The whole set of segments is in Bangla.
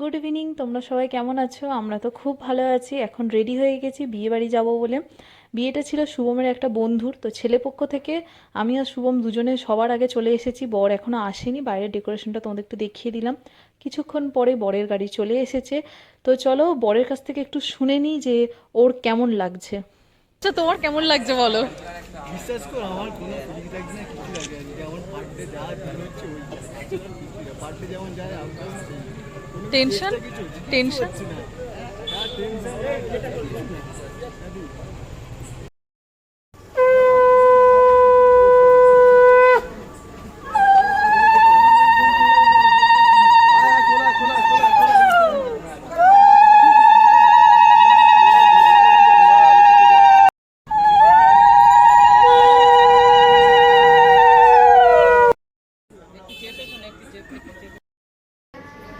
গুড ইভিনিং তোমরা সবাই কেমন আছো? আমরা তো খুব ভালো আছি। এখন রেডি হয়ে গেছি বিয়ে বাড়ি যাব বলে। বিয়েটা ছিল শুভমের একটা বন্ধুর তো ছেলেপক্ষ থেকে আমি আর শুভম দুজনে সবার আগে চলে এসেছি। বর এখনও আসেনি বাইরের ডেকোরেশনটা তোমাদের একটু দেখিয়ে দিলাম। কিছুক্ষণ পরে বরের গাড়ি চলে এসেছে। তো চলো বরের কাছ থেকে একটু শুনে নিই যে ওর কেমন লাগছে। আচ্ছা তোমার কেমন লাগছে বলো? বিশ্বাস কর আমার কোনো ফিলিং লাগছে না কিছু লাগে না। যে আমার পার্টে যা হচ্ছে ওই পার্টে যেমন যায়। কোনো টেনশন চেষ্টা কিছু কিছু টেনশন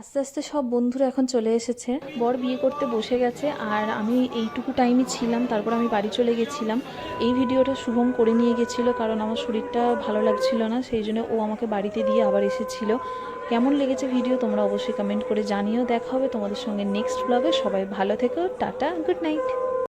আস্তে আস্তে সব বন্ধুরা এখন চলে এসেছে। বর বিয়ে করতে বসে গেছে আর আমি এইটুকু টাইমই ছিলাম, তারপর আমি বাড়ি চলে গেছিলাম। এই ভিডিওটা শুভম করে নিয়ে গেছিল কারণ আমার শরীরটা ভালো লাগছিল না, সেই জন্য ও আমাকে বাড়িতে দিয়ে আবার এসেছিল। কেমন লেগেছে ভিডিও তোমরা অবশ্যই কমেন্ট করে জানিয়েও দেখা হবে তোমাদের সঙ্গে নেক্সট ব্লগে সবাই ভালো থেকো, টাটা গুড নাইট